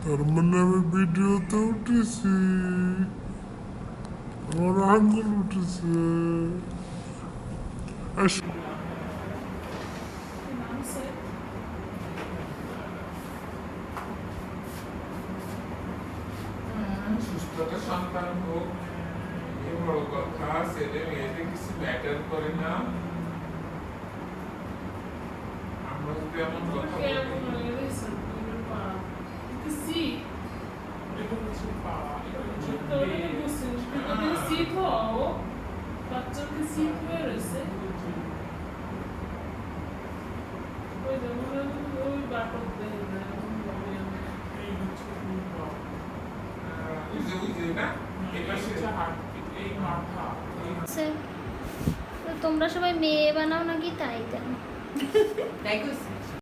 তার মানে আমি ভিডিওতে উঠেছি। আমার আঙ্গুল উঠেছে। সুস্থতা সন্তান হোক। এ বড় কথা ছেলে মেয়েদের কিছু ম্যাটার করে না আমরা যদি এমন কথা হচ্ছে বাচ্চাকে শীত তো তোমরা সবাই মেয়ে বানাও নাকি তাই করছি।